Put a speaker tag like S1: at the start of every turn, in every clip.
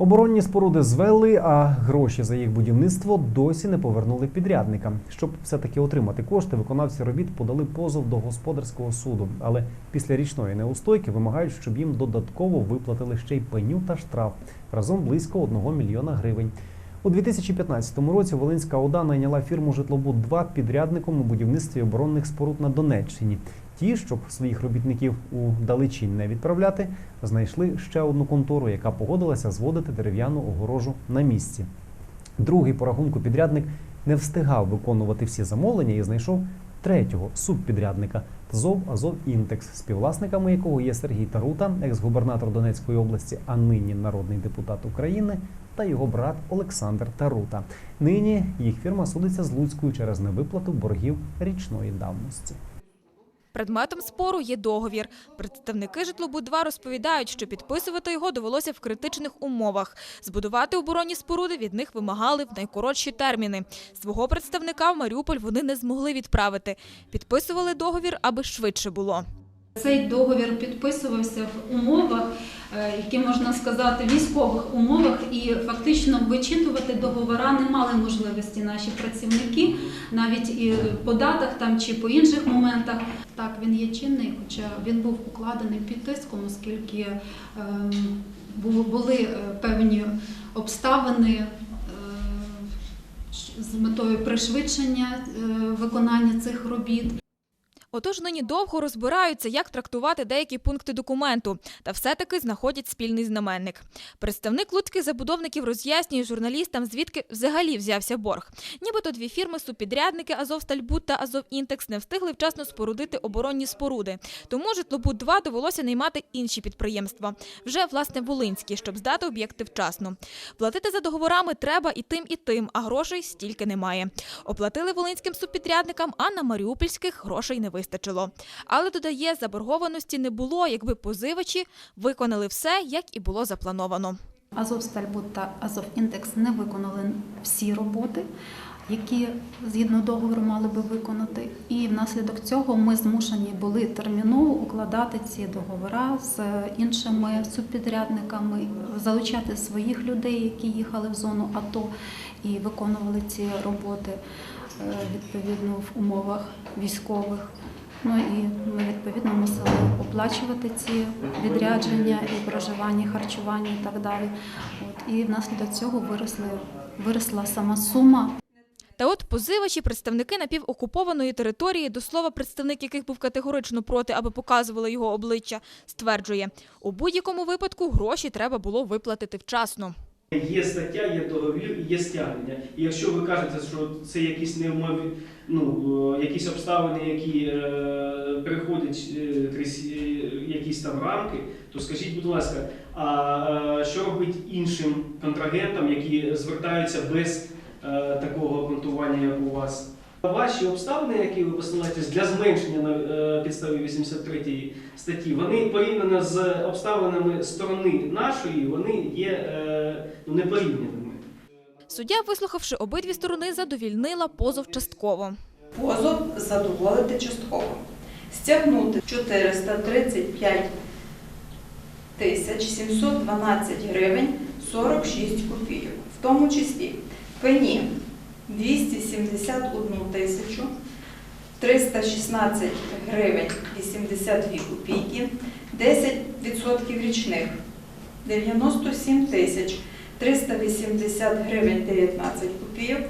S1: Оборонні споруди звели, а гроші за їх будівництво досі не повернули підрядникам. Щоб все-таки отримати кошти, виконавці робіт подали позов до господарського суду. Але після річної неустойки вимагають, щоб їм додатково виплатили ще й пеню та штраф разом близько 1 мільйона гривень. У 2015 році Волинська ОДА найняла фірму Житлобуд 2 підрядником у будівництві оборонних споруд на Донеччині. Ті, щоб своїх робітників у далечінь не відправляти, знайшли ще одну контору, яка погодилася зводити дерев'яну огорожу на місці. Другий по рахунку підрядник не встигав виконувати всі замовлення і знайшов третього субпідрядника ТЗОВ Азов Інтекс, співвласниками якого є Сергій Тарута, екс-губернатор Донецької області, а нині народний депутат України, та його брат Олександр Тарута. Нині їх фірма судиться з Луцькою через невиплату боргів річної давності.
S2: Предметом спору є договір. Представники «Житлобуд-2» розповідають, що підписувати його довелося в критичних умовах. Збудувати оборонні споруди від них вимагали в найкоротші терміни. Свого представника в Маріуполь вони не змогли відправити. Підписували договір, аби швидше було.
S3: Цей договір підписувався в умовах, е, які можна сказати, військових умовах, і фактично вичитувати договора не мали можливості наші працівники, навіть і по датах там чи по інших моментах. Так, він є чинний, хоча він був укладений під тиском, оскільки ем, були е, певні обставини. е, з метою пришвидшення е, виконання цих робіт.
S2: Отож нині довго розбираються, як трактувати деякі пункти документу, та все-таки знаходять спільний знаменник. Представник луцьких забудовників роз'яснює журналістам, звідки взагалі взявся борг. Нібито дві фірми-супідрядники «Азовстальбуд» та «Азовінтекс» не встигли вчасно спорудити оборонні споруди. Тому «Житлобуд-2» довелося наймати інші підприємства, вже, власне, волинські, щоб здати об'єкти вчасно. Платити за договорами треба і тим, і тим, а грошей стільки немає. Оплатили волинським субпідрядникам, а на маріупольських грошей не вистачило. Але додає, заборгованості не було, якби позивачі виконали все, як і було заплановано.
S3: Азовстальбуд та Азовінтекс не виконали всі роботи, які згідно договору мали би виконати. І внаслідок цього ми змушені були терміново укладати ці договори з іншими субпідрядниками, залучати своїх людей, які їхали в зону АТО і виконували ці роботи відповідно в умовах військових. Ну і ми відповідно мусили оплачувати ці відрядження і проживання, харчування і так далі. От і внаслідок цього виросли виросла сама сума
S2: Та от позивачі, представники напівокупованої території, до слова, представник яких був категорично проти, аби показували його обличчя, стверджує, у будь-якому випадку гроші треба було виплатити вчасно.
S4: Є стаття, є договір, є стягнення. І якщо ви кажете, що це якісь неумові, ну е, якісь обставини, які е, приходять е, крізь е, якісь там рамки, то скажіть, будь ласка, а е, що робить іншим контрагентам, які звертаються без е, такого обґрунтування, як у вас? Ваші обставини, які ви посилаєтесь для зменшення на е, підставі 83 статті, вони порівняно з обставинами сторони нашої, вони є е, ну, непорівняними.
S2: Суддя, вислухавши обидві сторони, задовільнила позов частково.
S5: Позов задоволити частково. Стягнути 435 тисяч 712 гривень 46 копійок, в тому числі пені 271 тисячу 316 гривень 82 копійки, 10% річних 97 тисяч 380 гривень 19 копійок,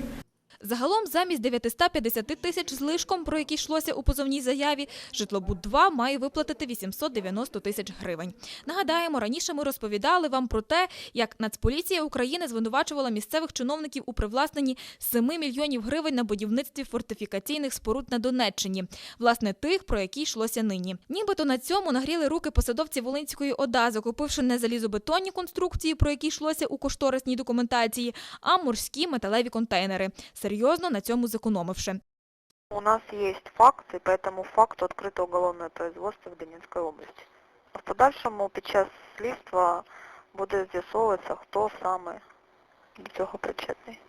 S2: Загалом замість 950 тисяч з лишком, про які йшлося у позовній заяві, Житлобуд-2 має виплатити 890 тисяч гривень. Нагадаємо, раніше ми розповідали вам про те, як Нацполіція України звинувачувала місцевих чиновників у привласненні 7 мільйонів гривень на будівництві фортифікаційних споруд на Донеччині. Власне, тих, про які йшлося нині. Нібито на цьому нагріли руки посадовці Волинської ОДА, закупивши не залізобетонні конструкції, про які йшлося у кошторисній документації, а морські металеві контейнери, серйозно на цьому зекономивши.
S6: У нас есть факт, и по этому факту открыто уголовное производство в Донецкой области. А в подальшому під час слідства буде з'ясовуватися, хто саме до цього причетний.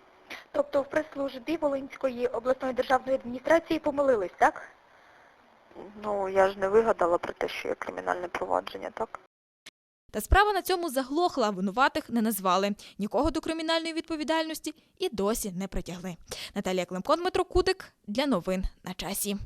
S7: Тобто в прес-службі Волинської обласної державної адміністрації помилились, так?
S6: Ну, я ж не вигадала про те, що є кримінальне провадження, так?
S2: Та справа на цьому заглохла, винуватих не назвали. Нікого до кримінальної відповідальності і досі не притягли. Наталія Климкон, Дмитро Кутик для новин на часі.